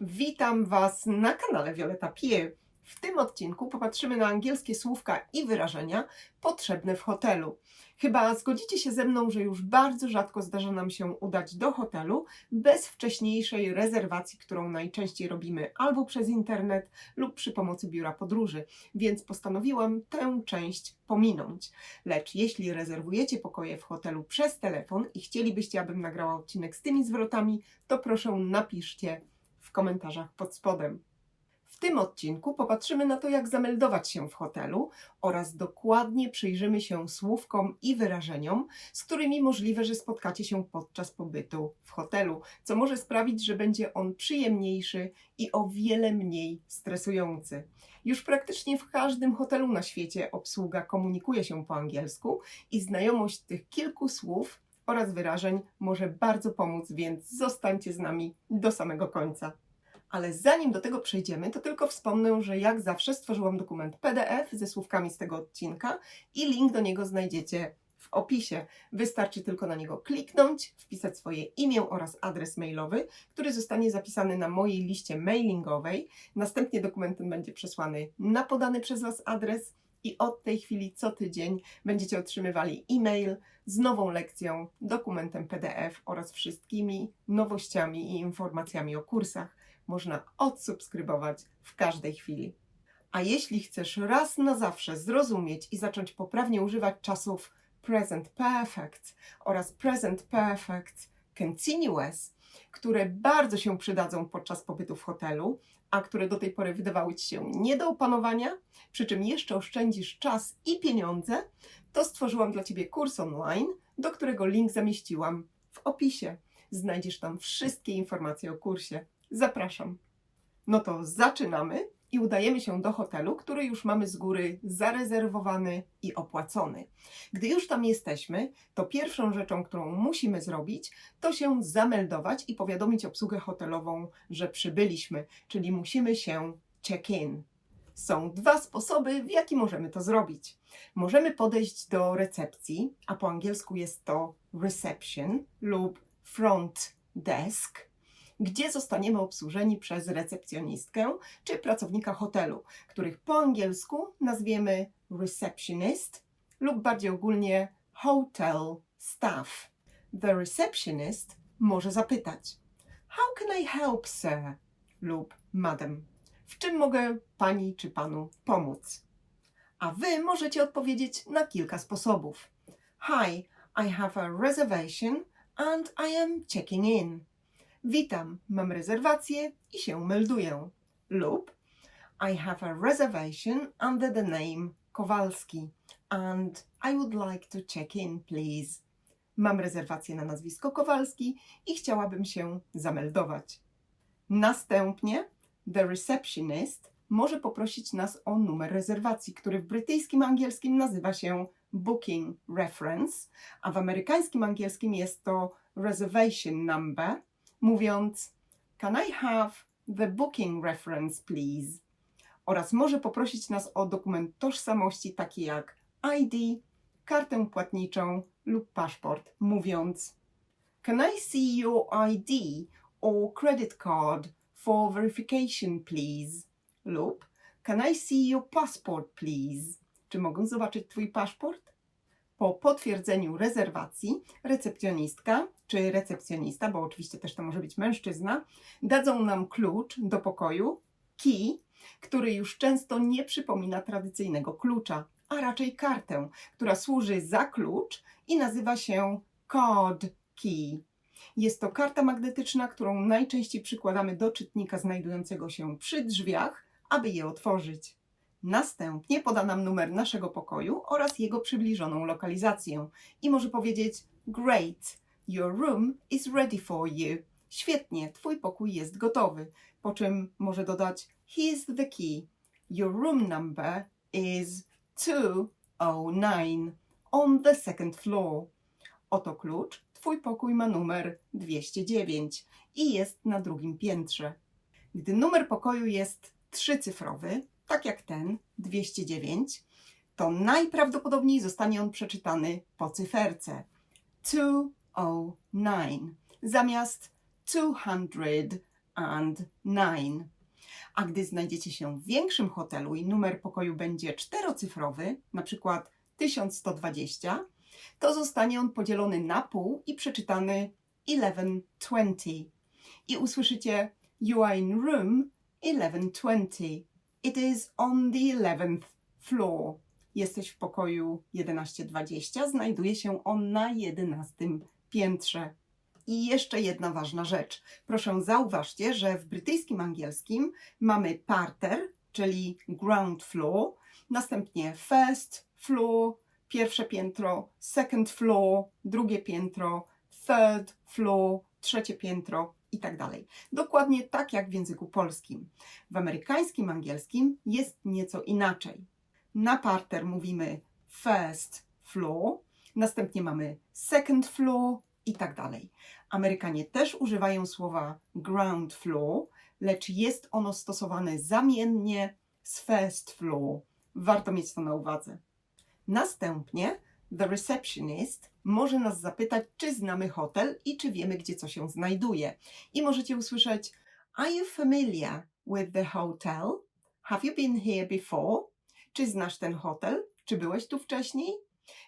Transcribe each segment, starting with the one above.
Witam Was na kanale Violeta Pie. W tym odcinku popatrzymy na angielskie słówka i wyrażenia potrzebne w hotelu. Chyba zgodzicie się ze mną, że już bardzo rzadko zdarza nam się udać do hotelu bez wcześniejszej rezerwacji, którą najczęściej robimy albo przez internet lub przy pomocy biura podróży, więc postanowiłam tę część pominąć. Lecz jeśli rezerwujecie pokoje w hotelu przez telefon i chcielibyście, abym nagrała odcinek z tymi zwrotami, to proszę napiszcie w komentarzach pod spodem. W tym odcinku popatrzymy na to, jak zameldować się w hotelu oraz dokładnie przyjrzymy się słówkom i wyrażeniom, z którymi możliwe, że spotkacie się podczas pobytu w hotelu, co może sprawić, że będzie on przyjemniejszy i o wiele mniej stresujący. Już praktycznie w każdym hotelu na świecie obsługa komunikuje się po angielsku i znajomość tych kilku słów oraz wyrażeń może bardzo pomóc, więc zostańcie z nami do samego końca. Ale zanim do tego przejdziemy, to tylko wspomnę, że jak zawsze stworzyłam dokument PDF ze słówkami z tego odcinka i link do niego znajdziecie w opisie. Wystarczy tylko na niego kliknąć, wpisać swoje imię oraz adres mailowy, który zostanie zapisany na mojej liście mailingowej. Następnie dokument ten będzie przesłany na podany przez Was adres i od tej chwili co tydzień będziecie otrzymywali e-mail z nową lekcją, dokumentem PDF oraz wszystkimi nowościami i informacjami o kursach można odsubskrybować w każdej chwili. A jeśli chcesz raz na zawsze zrozumieć i zacząć poprawnie używać czasów present perfect oraz present perfect continuous, które bardzo się przydadzą podczas pobytu w hotelu, a które do tej pory wydawały Ci się nie do opanowania, przy czym jeszcze oszczędzisz czas i pieniądze, to stworzyłam dla Ciebie kurs online, do którego link zamieściłam w opisie. Znajdziesz tam wszystkie informacje o kursie. Zapraszam. No to zaczynamy i udajemy się do hotelu, który już mamy z góry zarezerwowany i opłacony. Gdy już tam jesteśmy, to pierwszą rzeczą, którą musimy zrobić, to się zameldować i powiadomić obsługę hotelową, że przybyliśmy, czyli musimy się check-in. Są dwa sposoby, w jaki możemy to zrobić. Możemy podejść do recepcji, a po angielsku jest to reception lub front desk gdzie zostaniemy obsłużeni przez recepcjonistkę czy pracownika hotelu, których po angielsku nazwiemy receptionist lub bardziej ogólnie hotel staff. The receptionist może zapytać: How can I help, sir? lub madam. W czym mogę pani czy panu pomóc? A wy możecie odpowiedzieć na kilka sposobów. Hi, I have a reservation and I am checking in. Witam, mam rezerwację i się melduję. Lub I have a reservation under the name Kowalski and I would like to check in, please. Mam rezerwację na nazwisko Kowalski i chciałabym się zameldować. Następnie the receptionist może poprosić nas o numer rezerwacji, który w brytyjskim angielskim nazywa się booking reference, a w amerykańskim angielskim jest to reservation number mówiąc Can I have the booking reference, please? Oraz może poprosić nas o dokument tożsamości taki jak ID, kartę płatniczą lub paszport, mówiąc Can I see your ID or credit card for verification, please? Lub Can I see your passport, please? Czy mogę zobaczyć Twój paszport? Po potwierdzeniu rezerwacji recepcjonistka czy recepcjonista, bo oczywiście też to może być mężczyzna, dadzą nam klucz do pokoju, key, który już często nie przypomina tradycyjnego klucza, a raczej kartę, która służy za klucz i nazywa się card key. Jest to karta magnetyczna, którą najczęściej przykładamy do czytnika znajdującego się przy drzwiach, aby je otworzyć. Następnie poda nam numer naszego pokoju oraz jego przybliżoną lokalizację i może powiedzieć Great, your room is ready for you. Świetnie, twój pokój jest gotowy. Po czym może dodać Here's the key. Your room number is 209 on the second floor. Oto klucz. Twój pokój ma numer 209 i jest na drugim piętrze. Gdy numer pokoju jest trzycyfrowy, tak jak ten 209, to najprawdopodobniej zostanie on przeczytany po cyferce 209 zamiast and 9. A gdy znajdziecie się w większym hotelu i numer pokoju będzie czterocyfrowy, na przykład 1120, to zostanie on podzielony na pół i przeczytany 1120. I usłyszycie You are in room 1120. It is on the 11th floor. Jesteś w pokoju 1120, znajduje się on na 11 piętrze. I jeszcze jedna ważna rzecz. Proszę zauważcie, że w brytyjskim angielskim mamy parter, czyli ground floor, następnie first floor, pierwsze piętro, second floor, drugie piętro, third floor, trzecie piętro i tak dalej. Dokładnie tak jak w języku polskim. W amerykańskim angielskim jest nieco inaczej. Na parter mówimy first floor, następnie mamy second floor i tak dalej. Amerykanie też używają słowa ground floor, lecz jest ono stosowane zamiennie z first floor. Warto mieć to na uwadze. Następnie the receptionist może nas zapytać, czy znamy hotel i czy wiemy, gdzie co się znajduje. I możecie usłyszeć: Are you familiar with the hotel? Have you been here before? Czy znasz ten hotel? Czy byłeś tu wcześniej?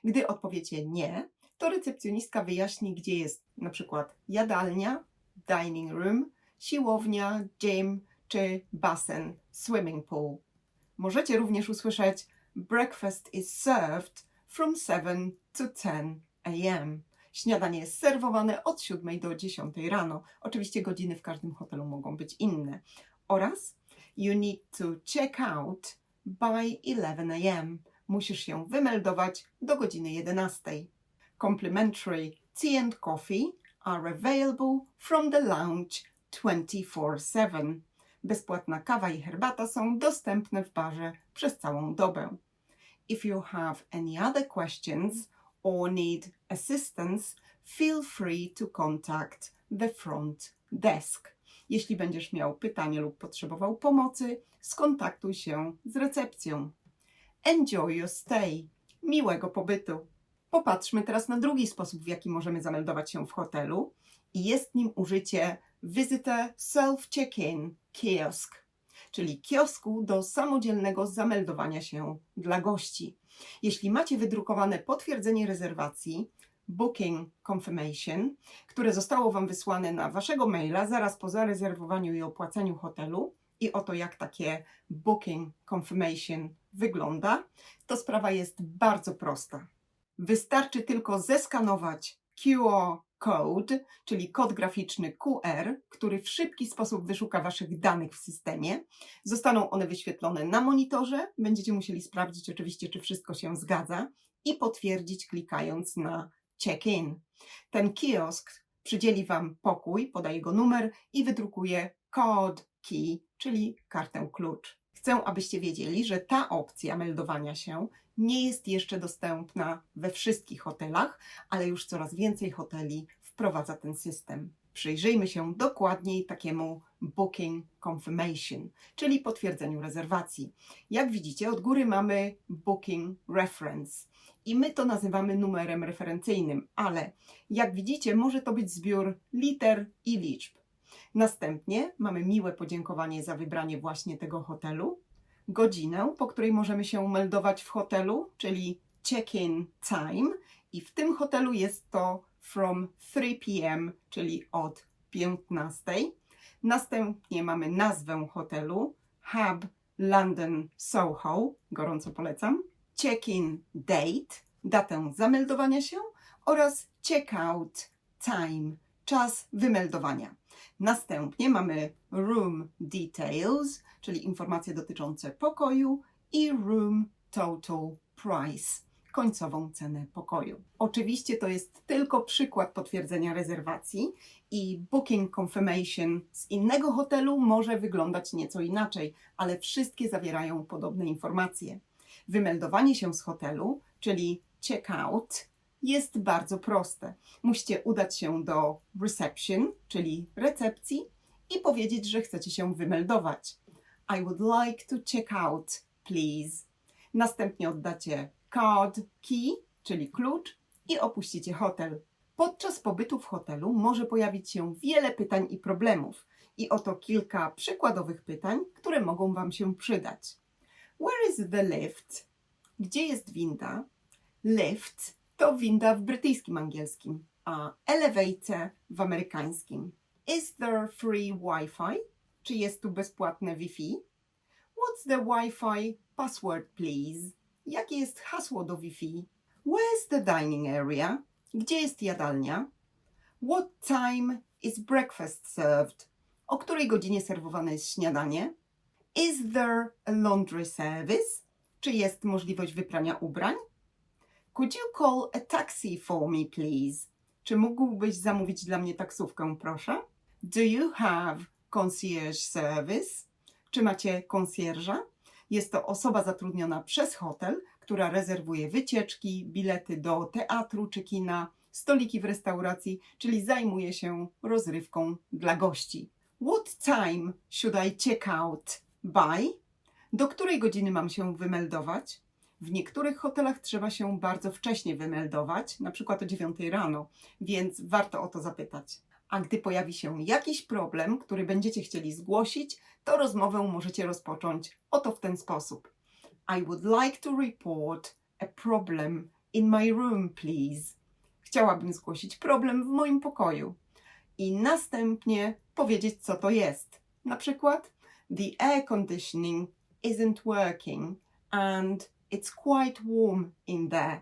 Gdy odpowiecie nie, to recepcjonistka wyjaśni, gdzie jest na przykład jadalnia, dining room, siłownia, gym czy basen, swimming pool. Możecie również usłyszeć Breakfast is served from 7 to 10 a.m. Śniadanie jest serwowane od 7 do 10 rano. Oczywiście godziny w każdym hotelu mogą być inne. Oraz You need to check out by 11 a.m. Musisz się wymeldować do godziny 11. Complimentary tea and coffee are available from the lounge 24/7. Bezpłatna kawa i herbata są dostępne w barze przez całą dobę. If you have any other questions or need assistance, feel free to contact the front desk. Jeśli będziesz miał pytanie lub potrzebował pomocy, skontaktuj się z recepcją. Enjoy your stay. Miłego pobytu. Popatrzmy teraz na drugi sposób, w jaki możemy zameldować się w hotelu. I jest nim użycie Visitor Self-Check-In Kiosk, czyli kiosku do samodzielnego zameldowania się dla gości. Jeśli macie wydrukowane potwierdzenie rezerwacji, Booking Confirmation, które zostało Wam wysłane na Waszego maila zaraz po zarezerwowaniu i opłaceniu hotelu, i oto jak takie Booking Confirmation wygląda, to sprawa jest bardzo prosta. Wystarczy tylko zeskanować QR code, czyli kod graficzny QR, który w szybki sposób wyszuka Waszych danych w systemie. Zostaną one wyświetlone na monitorze. Będziecie musieli sprawdzić oczywiście, czy wszystko się zgadza i potwierdzić klikając na check-in. Ten kiosk przydzieli Wam pokój, poda jego numer i wydrukuje code key, czyli kartę klucz. Chcę, abyście wiedzieli, że ta opcja meldowania się nie jest jeszcze dostępna we wszystkich hotelach, ale już coraz więcej hoteli wprowadza ten system. Przyjrzyjmy się dokładniej takiemu Booking Confirmation, czyli potwierdzeniu rezerwacji. Jak widzicie, od góry mamy Booking Reference i my to nazywamy numerem referencyjnym, ale jak widzicie, może to być zbiór liter i liczb. Następnie mamy miłe podziękowanie za wybranie właśnie tego hotelu, godzinę, po której możemy się meldować w hotelu, czyli check-in time i w tym hotelu jest to from 3 p.m., czyli od 15. Następnie mamy nazwę hotelu Hub London Soho, gorąco polecam. Check-in date, datę zameldowania się oraz check-out time, czas wymeldowania. Następnie mamy room details, czyli informacje dotyczące pokoju i room total price, końcową cenę pokoju. Oczywiście to jest tylko przykład potwierdzenia rezerwacji i booking confirmation z innego hotelu może wyglądać nieco inaczej, ale wszystkie zawierają podobne informacje. Wymeldowanie się z hotelu, czyli check-out, jest bardzo proste. Musicie udać się do reception, czyli recepcji i powiedzieć, że chcecie się wymeldować. I would like to check out, please. Następnie oddacie card key, czyli klucz i opuścicie hotel. Podczas pobytu w hotelu może pojawić się wiele pytań i problemów I oto kilka przykładowych pytań, które mogą Wam się przydać. Where is the lift? Gdzie jest winda? Lift to winda w brytyjskim angielskim, a elevator w amerykańskim. Is there free Wi-Fi? Czy jest tu bezpłatne Wi-Fi? What's the Wi-Fi password, please? Jakie jest hasło do Wi-Fi? Where's the dining area? Gdzie jest jadalnia? What time is breakfast served? O której godzinie serwowane jest śniadanie? Is there a laundry service? Czy jest możliwość wyprania ubrań? Could you call a taxi for me, please? Czy mógłbyś zamówić dla mnie taksówkę, proszę? Do you have concierge service? Czy macie konsjerża? Jest to osoba zatrudniona przez hotel, która rezerwuje wycieczki, bilety do teatru czy kina, stoliki w restauracji, czyli zajmuje się rozrywką dla gości. What time should I check out by? Do której godziny mam się wymeldować? W niektórych hotelach trzeba się bardzo wcześnie wymeldować, na przykład o 9 rano, więc warto o to zapytać. A gdy pojawi się jakiś problem, który będziecie chcieli zgłosić, to rozmowę możecie rozpocząć oto w ten sposób. I would like to report a problem in my room, please. Chciałabym zgłosić problem w moim pokoju. I następnie powiedzieć, co to jest. Na przykład, the air conditioning isn't working and it's quite warm in there.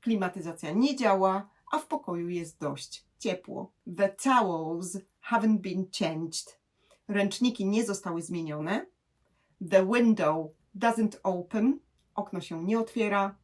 Klimatyzacja nie działa, a w pokoju jest dość ciepło. The towels haven't been changed. Ręczniki nie zostały zmienione. The window doesn't open. Okno się nie otwiera.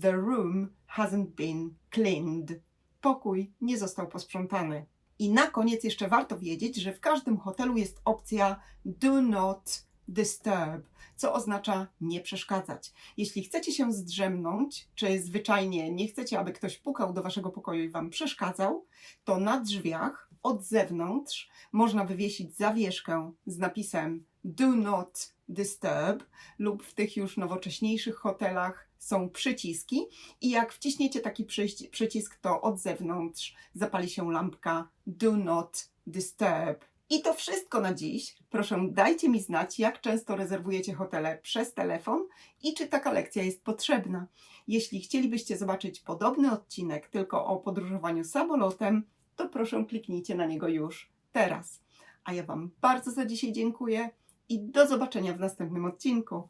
The room hasn't been cleaned. Pokój nie został posprzątany. I na koniec jeszcze warto wiedzieć, że w każdym hotelu jest opcja do not disturb, co oznacza nie przeszkadzać. Jeśli chcecie się zdrzemnąć, czy zwyczajnie nie chcecie, aby ktoś pukał do waszego pokoju i wam przeszkadzał, to na drzwiach od zewnątrz można wywiesić zawieszkę z napisem Do not disturb lub w tych już nowocześniejszych hotelach są przyciski i jak wciśniecie taki przyci- przycisk, to od zewnątrz zapali się lampka Do not disturb. I to wszystko na dziś. Proszę, dajcie mi znać, jak często rezerwujecie hotele przez telefon i czy taka lekcja jest potrzebna. Jeśli chcielibyście zobaczyć podobny odcinek tylko o podróżowaniu samolotem, to proszę kliknijcie na niego już teraz. A ja Wam bardzo za dzisiaj dziękuję i do zobaczenia w następnym odcinku.